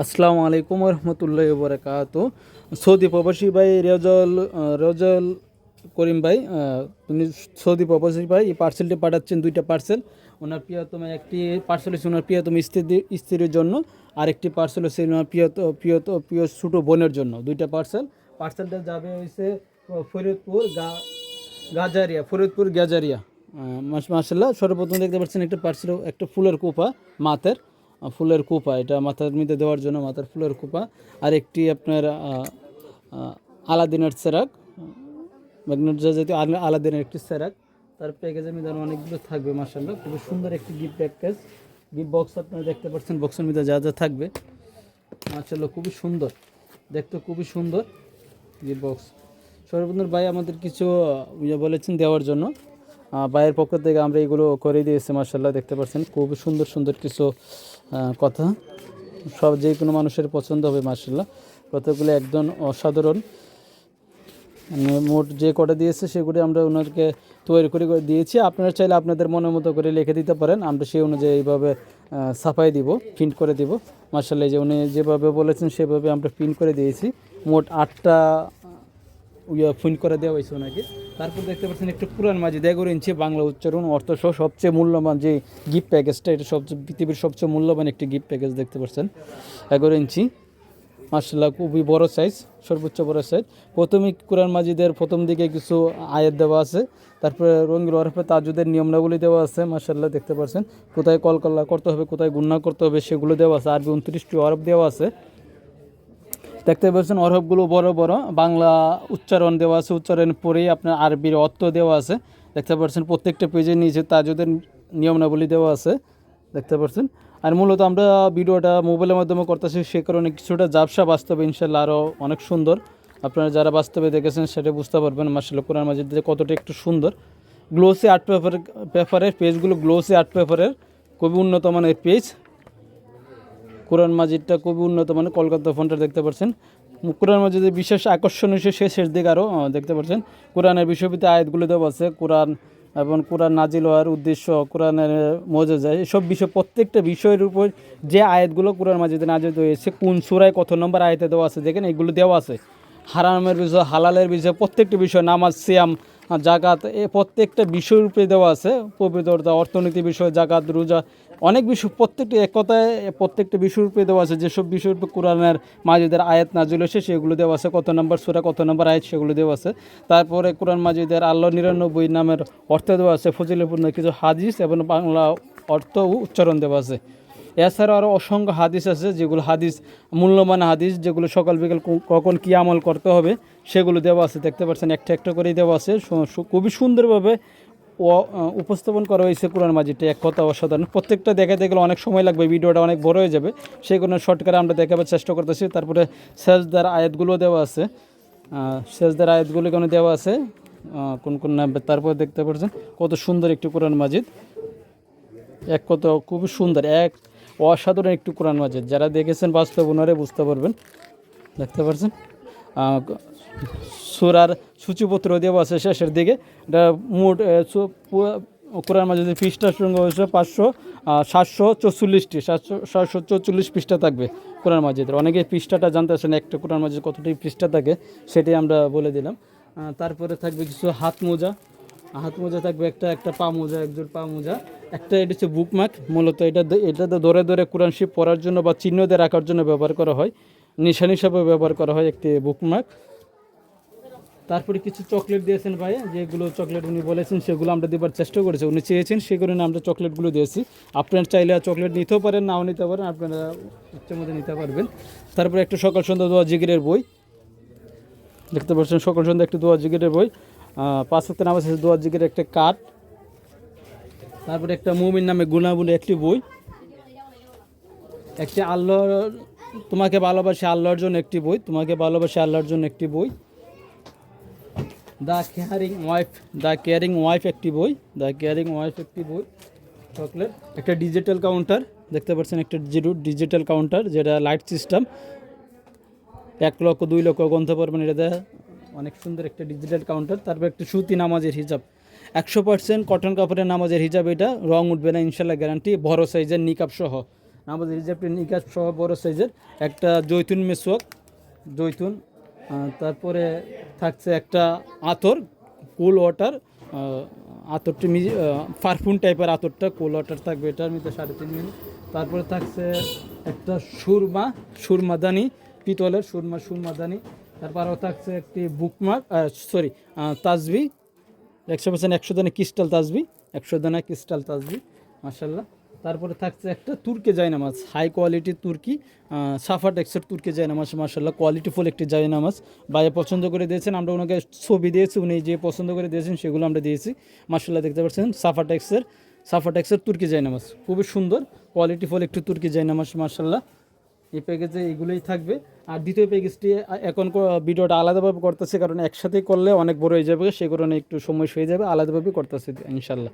আসসালামু আলাইকুম রহমতুল্লাহ বরকাত সৌদি প্রবাসী ভাই রেজল রেজল করিম ভাই উনি সৌদি প্রবাসী ভাই এই পার্সেলটি পাঠাচ্ছেন দুইটা পার্সেল ওনার প্রিয়তম একটি পার্সেল হচ্ছে ওনার প্রিয়তম স্ত্রী স্ত্রীর জন্য আরেকটি পার্সেল হচ্ছে ওনার প্রিয়ত প্রিয়ত প্রিয় ছোটো বোনের জন্য দুইটা পার্সেল পার্সেলটা যাবে হচ্ছে ফরিদপুর গা গাজারিয়া ফরিদপুর গাজারিয়া। মাসাল্লাহ সর্বপ্রথম দেখতে পাচ্ছেন একটা পার্সেল একটা ফুলের কোপা আহ, ফুলের কুপা, এটা মাথার মধ্যে দেওয়ার জন্য মাথার ফুলের কুপা। আর একটি আপনার আলাদিনের সেরাক ম্যাগনেট জাতীয় আলা- আলাদিনের একটি সেরাক। তার প্যাকেজের মধ্যে আরও অনেকগুলো থাকবে মাসাল্লাহ খুবই সুন্দর একটি গিফট প্যাকেজ গিফট বক্স আপনারা দেখতে পাচ্ছেন বক্সের মধ্যে যা যা থাকবে। মাসাল্লাহ খুবই সুন্দর। দেখতে খুবই সুন্দর গিফট বক্স সর্ববন্ধুর ভাই আমাদের কিছু ইয়ে বলেছেন দেওয়ার জন্য। ভাইয়ের পক্ষ থেকে আমরা এগুলো করে দিয়েছি মার্শাল্লাহ দেখতে পাচ্ছেন। খুবই সুন্দর সুন্দর কিছু কথা। সব যে কোনো মানুষের পছন্দ হবে মার্শাল্লাহ কথাগুলো একদম অসাধারণ। মানে মোট যে কটা দিয়েছে, সেগুলি আমরা ওনাকে তৈরি করে দিয়েছি। আপনারা চাইলে আপনাদের মনের মতো করে লিখে দিতে পারেন। আমরা সেই অনুযায়ী এইভাবে ছাপাই দিব প্রিন্ট করে দিব। মার্শাল্লাহ যে উনি যেভাবে বলেছেন, সেভাবে আমরা প্রিন্ট করে দিয়েছি। মোট আটটা ফোন করে দেওয়া হয়েছে ওনাকে। তারপর দেখতে পাচ্ছেন একটু পুরান মাঝে এগারো ইঞ্চি বাংলা উচ্চারণ, অর্থ সহ সবচেয়ে মূল্যবান যে গিফট প্যাকেজটা এটা সবচেয়ে পৃথিবীর সবচেয়ে মূল্যবান একটি গিফট প্যাকেজ দেখতে পাচ্ছেন। এগারো ইঞ্চি। মার্শাল্লাহ খুবই বড় সাইজ সর্বোচ্চ বড় সাইজ প্রথমেই কোরআন মাজিদের প্রথম দিকে কিছু আয়াত দেওয়া আছে। তারপরে রঙ্গিল ওরফে তাজুদের নিয়মনাবলী দেওয়া আছে মার্শাল্লাহ দেখতে পাচ্ছেন। কোথায় কলকল্লা করতে হবে, কোথায় গুন্না করতে হবে, সেগুলো দেওয়া আছে। আরবি উনত্রিশটি অরব দেওয়া আছে। দেখতে পাচ্ছেন অরবগুলো বড় বড়। বাংলা উচ্চারণ দেওয়া আছে উচ্চারণ পরেই আপনার আরবির অর্থ দেওয়া আছে। দেখতে পাচ্ছেন, প্রত্যেকটা পেজের নিচে তাজুদের নিয়মনাবলী দেওয়া আছে। দেখতে পাচ্ছেন। আর মূলত আমরা ভিডিওটা মোবাইলের মাধ্যমে করতেছি, সে কারণে কিছুটা জাবসা বাস্তবে ইনশাল্লাহ আরও অনেক সুন্দর। আপনারা যারা বাস্তবে দেখেছেন, সেটা বুঝতে পারবেন মার্শাল্লাহ কোরআন মাজিদ কতটা একটু সুন্দর। গ্লোসি আর্ট পেপার পেপারের পেজগুলো গ্লোসি আর্ট পেপারের খুবই উন্নত মানের পেজ কোরআন মাজিদটা খুবই উন্নত মানের, কলকাতা ফোনটা দেখতে পাচ্ছেন। কোরআন মাজিদের বিশেষ আকর্ষণ হচ্ছে শেষের দিকে আরও দেখতে পাচ্ছেন। কোরআনের বিষয়ভিত্তিক আয়াতগুলো দেওয়া আছে, কোরআন এবং কোরআন নাজিল হওয়ার উদ্দেশ্য, কোরআনের মজা যায় এসব বিষয়, প্রত্যেকটা বিষয়ের উপর যে আয়াতগুলো কোরআন মাজিদে নাজিল হয়েছে, কোন সুরায় কত নম্বর আয়াতে দেওয়া আছে, দেখেন, এগুলো দেওয়া আছে। হারামের বিষয়, হালালের বিষয়, প্রত্যেকটি বিষয়, নামাজ, সিয়াম জাকাত, এ প্রত্যেকটা বিষয়ের উপরে দেওয়া আছে, পবিত্রতা, অর্থনীতি বিষয় জাকাত, রোজা, অনেক বিষয়, প্রত্যেকটা এক কথায় প্রত্যেকটা বিষয়ের উপরে দেওয়া আছে, যেসব বিষয়ের উপরে কোরআনের মাজিদের আয়াত নাজিল হয়েছে, সেগুলো দেওয়া আছে, কত নম্বর সুরা, কত নম্বর আয়াত, সেগুলো দেওয়া আছে। তারপরে কোরআন মাজিদের আল্লাহ নিরানব্বই নামের অর্থ দেওয়া আছে ফজিলপূর্ণ কিছু হাদিস এবং বাংলা অর্থ উচ্চারণ দেওয়া আছে। এছাড়াও আরও অসংখ্য হাদিস আছে যেগুলো হাদিস, মূল্যবান হাদিস, যেগুলো সকাল বিকাল কখন কী আমল করতে হবে, সেগুলো দেওয়া আছে, দেখতে পাচ্ছেন, একটা একটা করেই দেওয়া আছে। খুবই সুন্দরভাবে উপস্থাপন করা হয়েছে কোরআন মাজিদটা এক কথা অসাধারণ। প্রত্যেকটা দেখাতে গেলে অনেক সময় লাগবে, ভিডিওটা অনেক বড় হয়ে যাবে, সেই কোনো শর্টকারে আমরা দেখাবার চেষ্টা করতেছি। তারপরে সেজদার আয়াতগুলো দেওয়া আছে। সেজদার আয়াতগুলো কেন দেওয়া আছে। কোন কোন নাম, তারপরে দেখতে পাচ্ছেন, কত সুন্দর একটি কোরআন মাজিদ। এক কত খুবই সুন্দর, এক অসাধারণ একটু কোরআন মাজিদ। যারা দেখেছেন বাস্তব ওনারে বুঝতে পারবেন। দেখতে পাচ্ছেন সুরার সূচিপত্র দেওয়া আছে শেষের দিকে। এটা মোট কোরআন মাজিদের পৃষ্ঠার সঙ্গে হচ্ছে পাঁচশো সাতশো চৌচল্লিশটি। সাতশো সাতশো চৌচল্লিশ পৃষ্ঠা থাকবে কোরআন মাজিদের। অনেকে পৃষ্ঠাটা জানতে আসেন, একটা কোরআন মাজিদ কতটি পৃষ্ঠা থাকে, সেটাই আমরা বলে দিলাম। তারপরে থাকবে কিছু হাত মোজা। হাত মোজা থাকবে একটা একটা পা মোজা একজোর পা মোজা, একটা এটা হচ্ছে বুকমার্ক মূলত এটা এটা তো ধরে ধরে কোরআন শিব পড়ার জন্য বা চিহ্ন দিয়ে রাখার জন্য ব্যবহার করা হয়। নিশান হিসাবে ব্যবহার করা হয় একটি বুকমার্ক তারপরে কিছু চকলেট দিয়েছেন ভাই, যেগুলো চকলেট উনি বলেছেন, সেগুলো আমরা দেবার চেষ্টা করেছি। উনি চেয়েছেন, সেই কারণে আমরা চকলেটগুলো দিয়েছি। আপনারা চাইলে চকলেট নিতেও পারেন, নাও নিতে পারেন, আপনারা ইচ্ছে মতো নিতে পারবেন। তারপরে একটা সকাল সন্ধ্যা দোয়া জিগিরের বই। দেখতে পাচ্ছেন সকাল সন্ধ্যা একটু দোয়া জিগিরের বই। পাঁচ সপ্তাহ নামাজ শেষে দোয়া জিগিরের একটা কাঠ। তারপরে একটা মুমিন নামে গুণা বলে একটি বই। একটি আল্লাহ তোমাকে ভালোবাসে আল্লাহর জন্য একটি বই, তোমাকে ভালোবাসে আল্লাহর জন্য একটি বই। The caring wife the caring wife একটি বই দ্য কেয়ারিং ওয়াইফ একটি বই। চকলেট, একটা ডিজিটাল কাউন্টার দেখতে পাচ্ছেন একটা জিরো ডিজিটাল কাউন্টার যেটা লাইট সিস্টেম এক লক্ষ, দুই লক্ষ গন্থ পারবেন এটা অনেক সুন্দর একটা ডিজিটাল কাউন্টার তারপর একটা সুতি নামাজের হিজাব। একশো পার্সেন্ট কটন কাপড়ের নামাজের হিজাব এটা, রং উঠবে না ইনশাল্লাহ গ্যারান্টি বড় সাইজের নিকাপ সহ। নামাজ রিজার্ভ নিকাশ সহ, বড় সাইজের একটা জৈতুন মেসোয়াক জৈতুন তারপরে থাকছে একটা আতর কুল ওয়াটার আতরটি পারফিউম টাইপের আতরটা কুল ওয়াটার থাকবে এটার মধ্যে সাড়ে তিন মিনিট। তারপরে থাকছে একটা সুরমা, সুরমাদানি, পিতলের সুরমা, সুরমাদানি। তারপরেও থাকছে একটি বুকমার্ক সরি তাজবি। একশো পার্সেন্ট একশো দানা ক্রিস্টাল তাজবি, একশো দানা ক্রিস্টাল তাজবি মাসাল্লাহ তারপরে থাকছে একটা তুর্কি জায়নামাজ হাই কোয়ালিটির তুর্কি সাফা টেক্সের তুর্কি জায়নামাজ মাসাল্লাহ কোয়ালিটিফুল একটি জায়নামাজ। বাইরে পছন্দ করে দিয়েছেন, আমরা ওনাকে ছবি দিয়েছি, উনি যে পছন্দ করে দিয়েছেন সেগুলো আমরা দিয়েছি। মাসাল্লাহ দেখতে পাচ্ছেন সাফা টেক্সের সাফা টেক্সের তুর্কি জায়নামাজ, খুবই সুন্দর কোয়ালিটিফুল একটি তুর্কি জায়নামাজ মাসাল্লাহ এই প্যাকেজে এগুলোই থাকবে। আর দ্বিতীয় প্যাকেজটি এখন ভিডিওটা আলাদাভাবে করতেছে, কারণ একসাথেই করলে অনেক বড় হয়ে যাবে সেই কারণে একটু সময় হয়ে যাবে, আলাদাভাবে করতেছে, ইনশাল্লাহ।